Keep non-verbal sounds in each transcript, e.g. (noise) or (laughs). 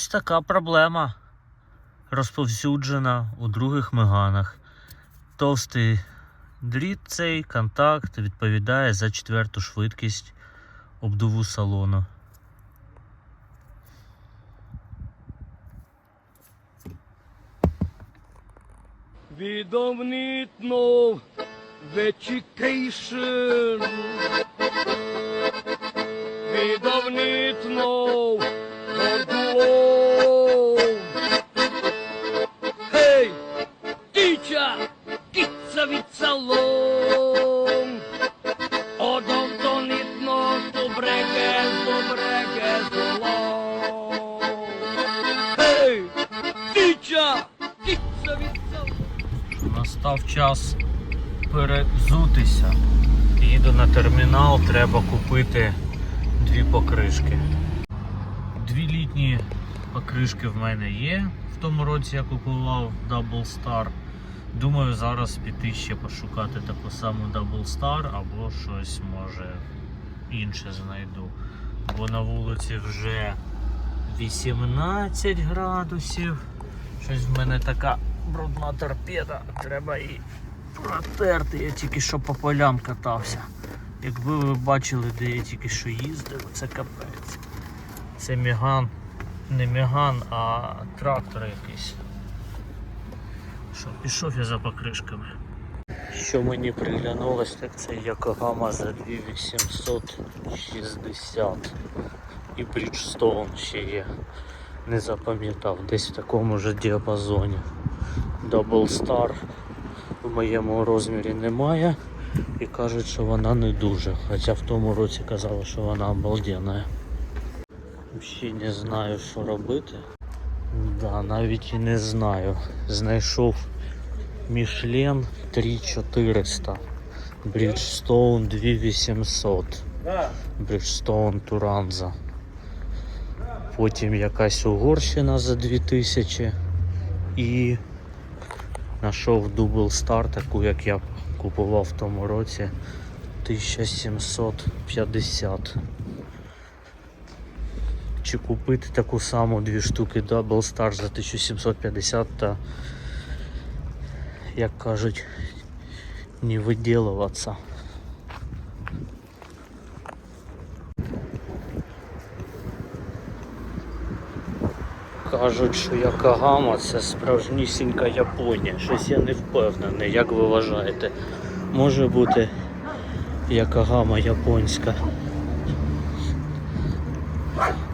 Ось така проблема розповсюджена у других меганах. Товстий дріт цей контакт відповідає за четверту швидкість обдуву салону. We don't need треба купити дві покришки. Дві літні покришки в мене є. В тому році я купував Double Star. Думаю, зараз піти ще пошукати таку саму Double Star або щось може інше знайду. Бо на вулиці вже 18 градусів. Щось в мене така брудна торпеда, треба її протерти. Я тільки що по полям катався. Якби ви бачили, де я тільки що їздив, це капець. Це міган, не міган, а трактор якийсь. Що, пішов я за покришками. Що мені приглянулось, так це Якогама за 2860. І Bridgestone ще є. Не запам'ятав, десь в такому ж діапазоні. Double Star в моєму розмірі немає. І кажуть, що вона не дуже. Хоча в тому році казали, що вона обалденна. Взагалі не знаю, що робити. Да, навіть і не знаю. Знайшов Michelin 3400. Bridgestone 2800. Bridgestone Turanza. Потім якась Угорщина за 2000 і знайшов Double Star, таку як я купував в тому році 1750. Чи купити таку саму дві штуки Double Star за 1750 та, як кажуть, не виділуватися. Кажуть, що Якогама це справжнісінька Японія. Щось я не впевнений, як ви вважаєте. Може бути Якогама японська.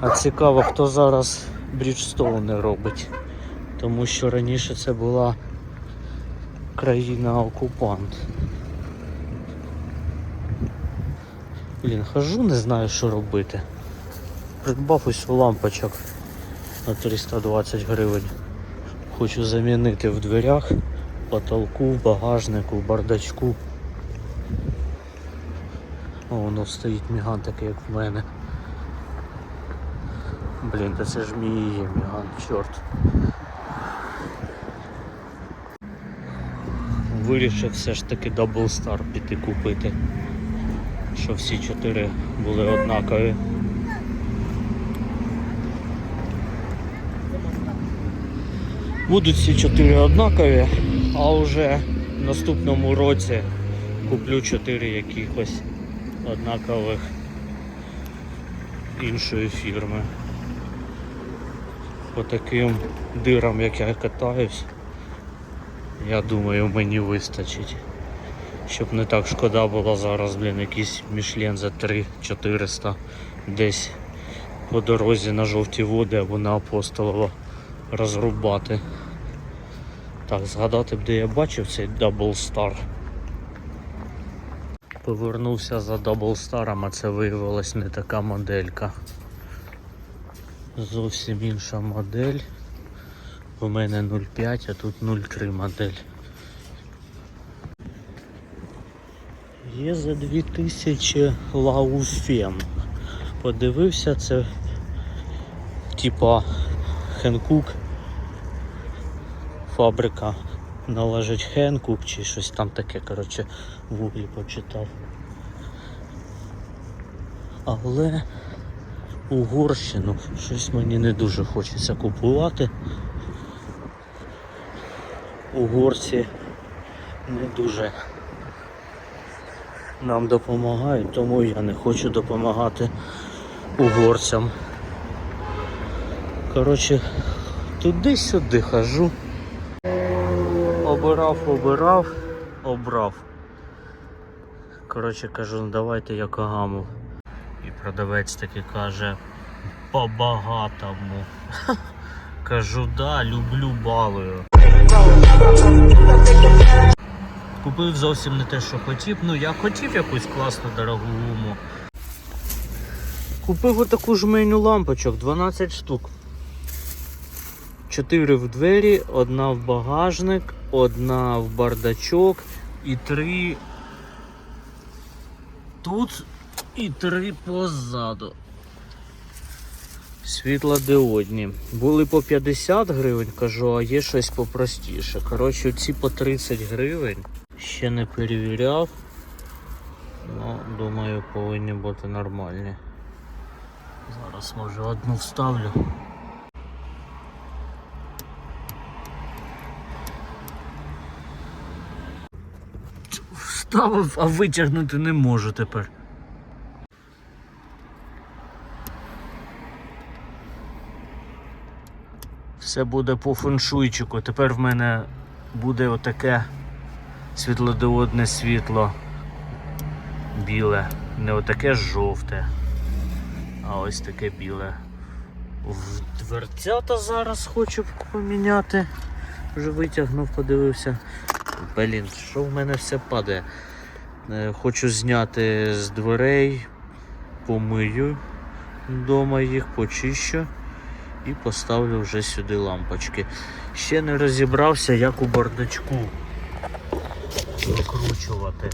А цікаво, хто зараз Бріджстоуни робить. Тому що раніше це була країна-окупант. Блін, хожу, не знаю, що робити. Придбав ось лампочок на 320 гривень. Хочу замінити в дверях, потолку, в багажнику, в бардачку. О, воно стоїть міган такий, як в мене. Блін, та це ж мій є міган, чорт. Вирішив все ж таки Double Star піти купити. Що всі чотири були однакові. Будуть всі чотири однакові, а вже в наступному році куплю чотири якихось однакових іншої фірми. По таким дирам, як я катаюсь, я думаю, мені вистачить. Щоб не так шкода було зараз, блін, якийсь Мішлен за 3-400 десь по дорозі на жовті води або на апостолово розрубати. Так, згадати б, де я бачив цей Double Star. Повернувся за Double Star, а це виявилась не така моделька. Зовсім інша модель. У мене 0,5, а тут 0,3 модель. Є за 2000 Лауфен. Подивився, це типа Хенкук. Фабрика належить Хенкук чи щось там таке, коротше, в гуглі почитав. Але Угорщину. Щось мені не дуже хочеться купувати. Угорці не дуже нам допомагають, тому я не хочу допомагати угорцям. Коротше, туди-сюди хожу. Обирав, обирав, обрав. Коротше кажу, ну давайте Якогаму. І продавець таки каже, по-багатому. (laughs) Кажу, да, люблю балую. Купив зовсім не те, що хотів. Ну, я хотів якусь класну дорогу гуму. Купив отаку жменю лампочок, 12 штук. 4 в двері, одна в багажник, одна в бардачок і три тут і три позаду. Світлодіодні. Були по 50 гривень, кажу, а є щось попростіше. Коротше, ці по 30 гривень. Ще не перевіряв. Ну, думаю, повинні бути нормальні. Зараз може одну вставлю. Вставив, а витягнути не можу тепер. Все буде по феншуйчику. Тепер в мене буде отаке світлодіодне світло біле. Не отаке жовте, а ось таке біле. Дверцята зараз хочу поміняти. Вже витягнув, подивився. Блін, що в мене все падає? Е, Хочу зняти з дверей, помию вдома їх, почищу і поставлю вже сюди лампочки. Ще не розібрався, як у бардачку викручувати.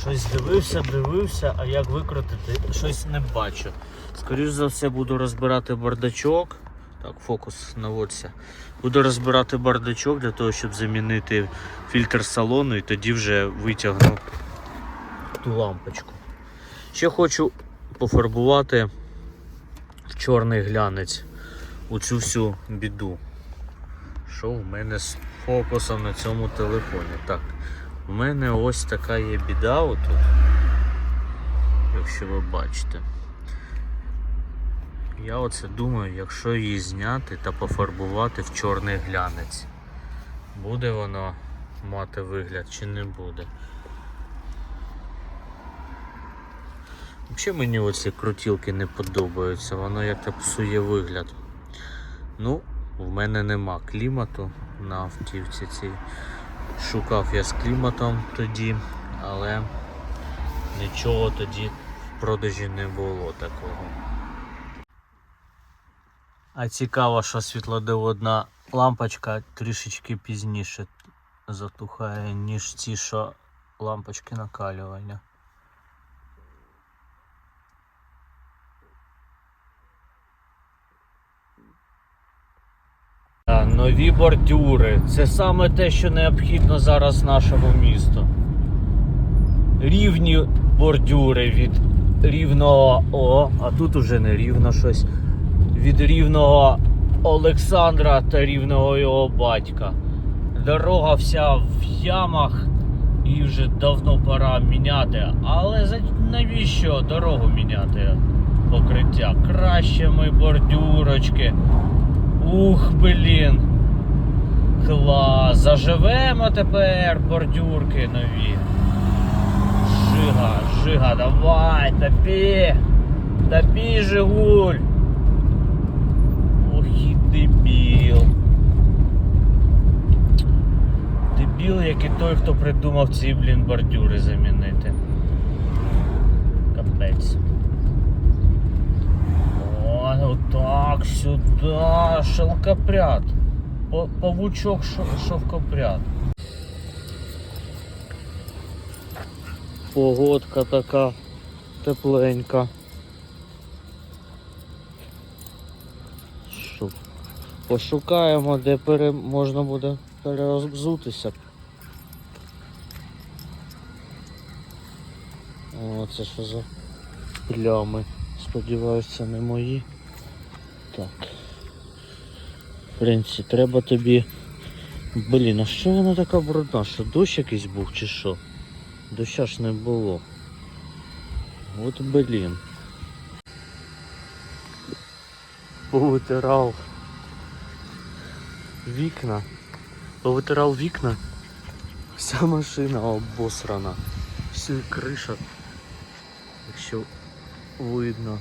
Щось дивився, дивився, а як викрутити, щось не бачу. Скоріше за все буду розбирати бардачок. Так, фокус наводься. Буду розбирати бардачок для того, щоб замінити фільтр салону і тоді вже витягну ту лампочку. Ще хочу пофарбувати в чорний глянець у цю всю біду. Що в мене з фокусом на цьому телефоні? Так, у мене ось така є біда отут, якщо ви бачите. Я оце думаю, якщо її зняти та пофарбувати в чорний глянець, буде воно мати вигляд чи не буде. Взагалі мені оці крутілки не подобаються, воно як-то псує вигляд. Ну, в мене нема клімату на автівці цій. Шукав я з кліматом тоді, але нічого тоді в продажі не було такого. А цікаво, що світлодіодна лампочка трішечки пізніше затухає, ніж ці, що лампочки накалювання. Нові бордюри. Це саме те, що необхідно зараз нашому місту. Рівні бордюри від рівного О, а тут уже не рівно щось. Від рівного Олександра та рівного його батька. Дорога вся в ямах і вже давно пора міняти. Але навіщо дорогу міняти? Покриття? Краще ми бордюрочки. Ух, блін. Клас. Заживемо тепер бордюрки нові. Жига, жига, давай, топі. Топі, Жигуль. Дебіл. Дебіл, як і той, хто придумав ці, блін, бордюри замінити. Капець. О, отак, сюди, шелкопряд. Павучок шовкопряд. Погодка така тепленька. Що? Пошукаємо, де пере... можна буде перерозбзутися. О, це що за плями Сподіваюся, не мої. Так. Принці, треба тобі. Блін, а що вона така брудна? Що дощ якийсь був чи що? Доща ж не було. От блін. Повитирав вікна. Повитирав вікна. Вся машина обосрана. Вся криша. Якщо видно.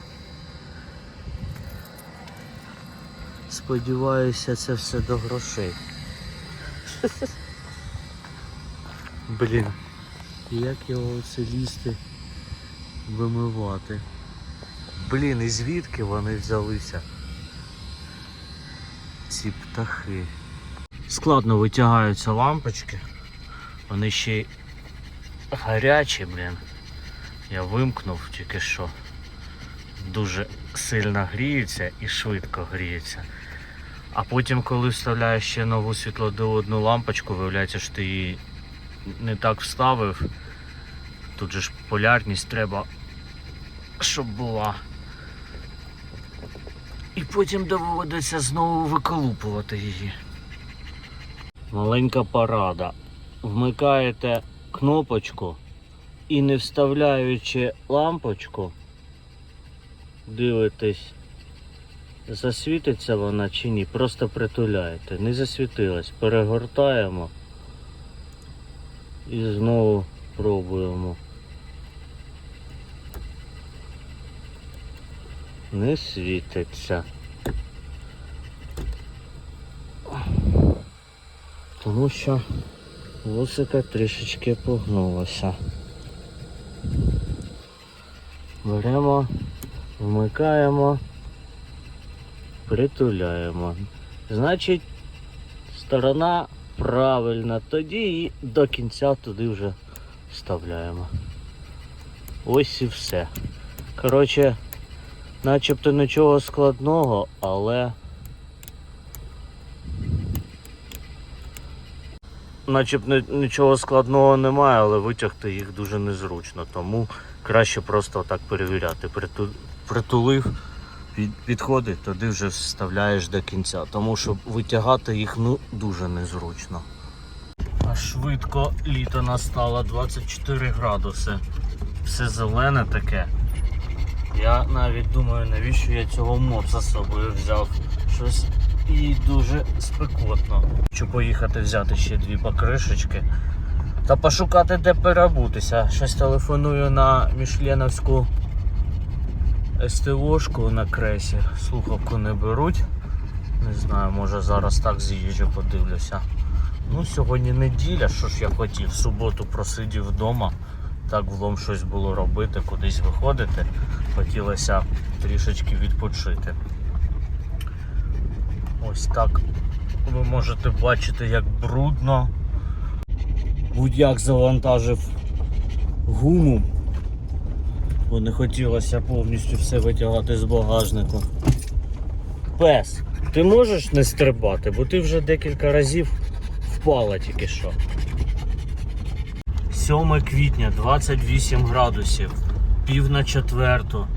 Сподіваюся, це все до грошей. Блін, як його це лізти вимивати? Блін, і звідки вони взялися? Ці птахи. Складно витягаються лампочки. Вони ще й гарячі, блін. Я вимкнув тільки що. Дуже сильно гріються і швидко гріються. А потім, коли вставляєш ще нову світлодіодну лампочку, виявляється, що ти її не так вставив. Тут же ж полярність треба, щоб була. І потім доводиться знову виколупувати її. Маленька порада. Вмикаєте кнопочку і не вставляючи лампочку, дивитесь, засвітиться вона чи ні, просто притуляєте. Не засвітилась. Перегортаємо і знову пробуємо. Не світиться. Тому що вусика трішечки погнулося. Беремо, вмикаємо, притуляємо. Значить, сторона правильна, тоді і до кінця туди вже вставляємо. Ось і все. Коротше, начебто нічого складного, але начеб ни- нічого складного немає, але витягти їх дуже незручно, тому краще просто так перевіряти. Приту- Притулив, під- підходить, туди вже вставляєш до кінця, тому що витягати їх ну дуже незручно. А швидко літо настало 24 градуси. Все зелене таке. Я навіть думаю, навіщо я цього моца з собою взяв. Щось і дуже спекотно. Хочу поїхати взяти ще дві покришечки. Та пошукати, де перебутися. Щось телефоную на Мішленовську СТОшку на кресі. Слухавку не беруть. Не знаю, може зараз так з'їжджу, подивлюся. Ну, сьогодні неділя, що ж я хотів. В суботу просидів вдома. Так влом щось було робити, кудись виходити. Хотілося трішечки відпочити. Ось так ви можете бачити, як брудно. Будь-як завантажив гуму, бо не хотілося повністю все витягати з багажнику. Пес, ти можеш не стрибати, бо ти вже декілька разів впала тільки що. 7 квітня, 28 градусів, пів на четверту.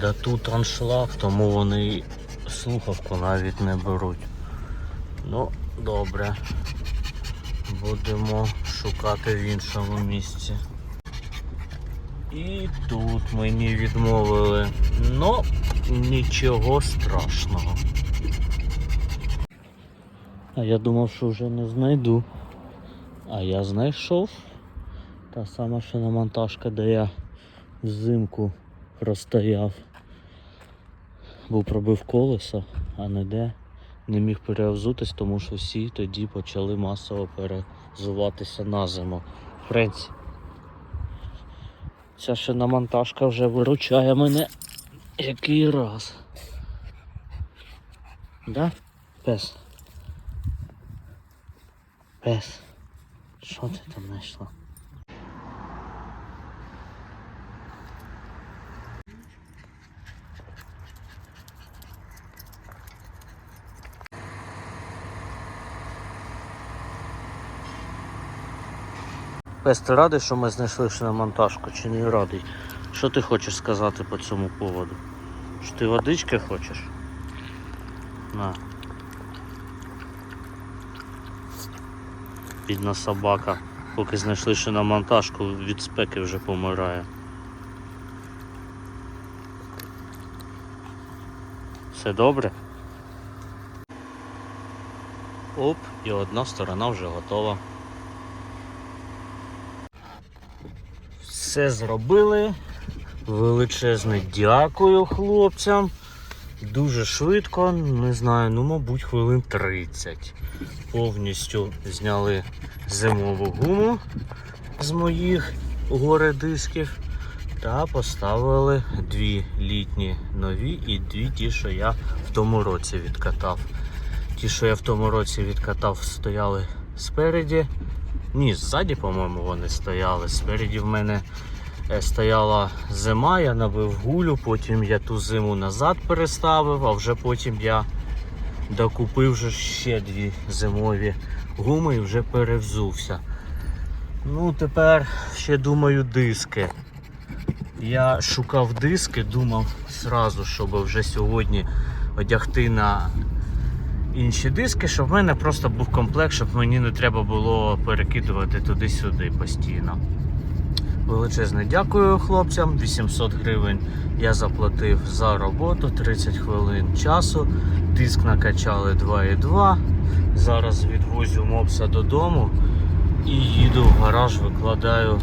Да тут аншлаг, тому вони слухавку навіть не беруть. Ну, добре. Будемо шукати в іншому місці. І тут мені відмовили. Ну, нічого страшного. А я думав, що вже не знайду. А я знайшов. Та сама шиномонтажка, де я взимку простояв. Був пробив колесо, а не де не міг перевзутись, тому що всі тоді почали масово перезуватися на зиму. В принципі, ця шиномонтажка вже виручає мене який раз. Да? Пес. Пес. Що ти там знайшла? Пес, ти радий, що ми знайшли шиномонтажку, чи не радий? Що ти хочеш сказати по цьому поводу? Що ти водички хочеш? На. Бідна собака. Поки знайшли ще на монтажку, від спеки вже помирає. Все добре? Оп, і одна сторона вже готова. Все зробили. Величезне дякую хлопцям. Дуже швидко, не знаю, ну, мабуть, хвилин 30. Повністю зняли зимову гуму з моїх горе-дисків та поставили дві літні нові і дві ті, що я в тому році відкатав. Ті, що я в тому році відкатав, стояли спереді. Ні, ззаді, по-моєму, вони стояли. Спереді в мене стояла зима, я набив гулю, потім я ту зиму назад переставив, а вже потім я докупив вже ще дві зимові гуми і вже перевзувся. Ну, тепер ще думаю диски. Я шукав диски, думав зразу, щоб вже сьогодні одягти на інші диски, щоб в мене просто був комплект, щоб мені не треба було перекидувати туди-сюди постійно. Величезне дякую хлопцям. 800 гривень я заплатив за роботу, 30 хвилин часу. Диск накачали 2,2. Зараз відвозю мопса додому і їду в гараж, викладаю